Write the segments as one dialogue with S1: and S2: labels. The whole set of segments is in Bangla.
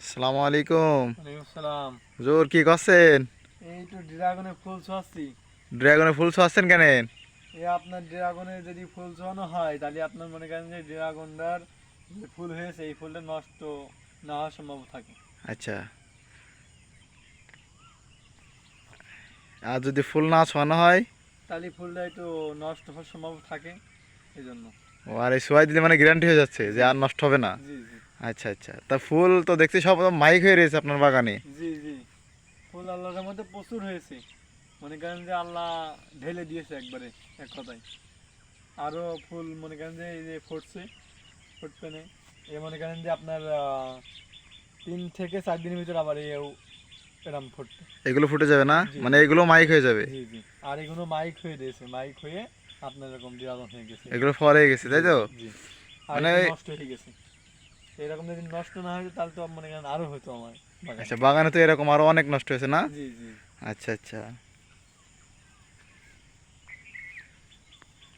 S1: আসসালামু আলাইকুম
S2: সালাম।
S1: জোর কি করছেন?
S2: এই তো ড্রাগনের ফুল ছোঁয়াচ্ছি।
S1: ড্রাগনে ফুল ছোঁয়াচ্ছেন কেন?
S2: এই আপনার ড্রাগনের যদি ফুল ছোঁয়ানো হয় তাহলে আপনার মনে করেন যে ড্রাগনটার যে ফুল হয়েছে এই ফুলটা নষ্ট না হওয়ার সম্ভব থাকে।
S1: আচ্ছা। আর যদি ফুল না ছোঁয়ানো হয়?
S2: তাহলে ফুলটা একটু নষ্ট হওয়ার সম্ভব থাকে এই জন্য।
S1: ও আর এই সোয়াই দিলে মানে গ্যারান্টি হয়ে যাচ্ছে যে আর নষ্ট হবে না।
S2: জি।
S1: আচ্ছা আচ্ছা। তা ফুল তো দেখছি সব মাইক হয়ে রয়েছে আপনার বাগানে।
S2: জি জি। ফুল আল্লাহর মধ্যে প্রচুর হয়েছে। মনে করেন যে আল্লাহ ঢেলে দিয়েছে একবারে এক কথায়। আরও ফুল মনে করেন যে এই যে ফুটছে ফুটবে না। এ মনে করেন যে আপনার তিন থেকে চার দিনের ভিতরে আবার এও এরম ফুটবে।
S1: এগুলো ফুটে যাবে না? মানে এগুলো মাইক হয়ে যাবে?
S2: জি জি। আর এগুলো মাইক হয়ে দিয়েছে মাইক হয়ে আপনার এরকম ড্রাগন হয়ে গেছে।
S1: এগুলো ফল হয়ে গেছে তাই তো?
S2: জি।
S1: মানে-
S2: নষ্ট হয়ে গেছে। এরকম যদি নষ্ট না হয় তাহলে তো মনে করেন আরও হতো আমার।
S1: আচ্ছা বাগানে তো এরকম আরও অনেক নষ্ট হয়েছে না?
S2: জি জি।
S1: আচ্ছা আচ্ছা।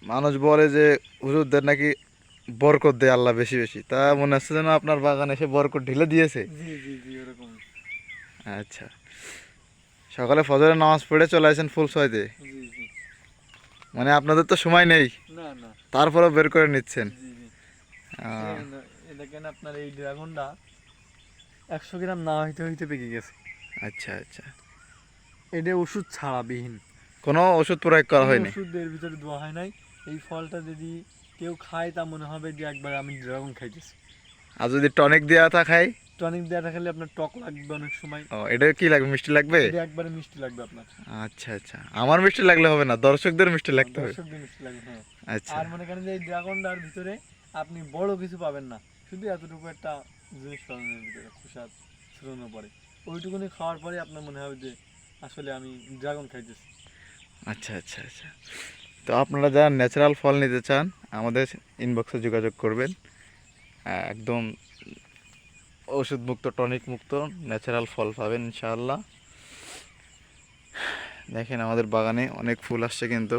S1: মানুষ বলে যে হুজুরদের নাকি বরকত দেয় আল্লাহ বেশি বেশি। তা মনে হচ্ছে যেন আপনার বাগানে এসে বরকত ঢেলে দিয়েছে।
S2: জি জি জি ওরকম।
S1: আচ্ছা। সকালে ফজরের নামাজ পড়ে চলে আসেন ফুল ছয়তে মানে আপনাদের তো সময় নেই। তারপরেও বের করে নিচ্ছেন।
S2: দেখেন আপনার এই ড্রাগনটা একশো গ্রাম না হইতে হইতে পেকে গেছে।
S1: আচ্ছা আচ্ছা।
S2: এটা ওষুধ ছাড়া বিহীন
S1: কোনো ওষুধ প্রয়োগ করা হয়নি?
S2: ওষুধ এর ভিতরে দেওয়া হয় নাই। এই ফলটা যদি কেউ খায় তা মনে হবে যে একবার আমি ড্রাগন খাইতেছি।
S1: আর যদি টনিক দেওয়া তা খাই
S2: টনিক দেওয়া থাকলে আপনার টক লাগবে অনেক সময়।
S1: ও এটা কি লাগবে মিষ্টি লাগবে?
S2: এটা একবারে মিষ্টি লাগবে আপনার।
S1: আচ্ছা আচ্ছা। আমার মিষ্টি লাগলে হবে না দর্শকদের মিষ্টি লাগতে হবে।
S2: দর্শকদের মিষ্টি লাগবে হ্যাঁ।
S1: আচ্ছা।
S2: আর মনে করেন যে এই ড্রাগনটার ভিতরে আপনি বড় কিছু পাবেন না। শুধু এতটুকু একটা জিনিস পাবেন এর ভিতরে খোসা ছড়ানো পরে ওইটুকুনি খাওয়ার পরে আপনার মনে হবে যে, আসলে আমি ড্রাগন খাইতেছি।
S1: আচ্ছা আচ্ছা আচ্ছা। তো আপনারা যারা ন্যাচারাল ফল নিতে চান, আমাদের ইনবক্সে যোগাযোগ করবেন। একদম ওষুধ মুক্ত টনিক মুক্ত ন্যাচারাল ফল পাবেন ইনশাআল্লাহ। দেখেন আমাদের বাগানে অনেক ফুল আসছে কিন্তু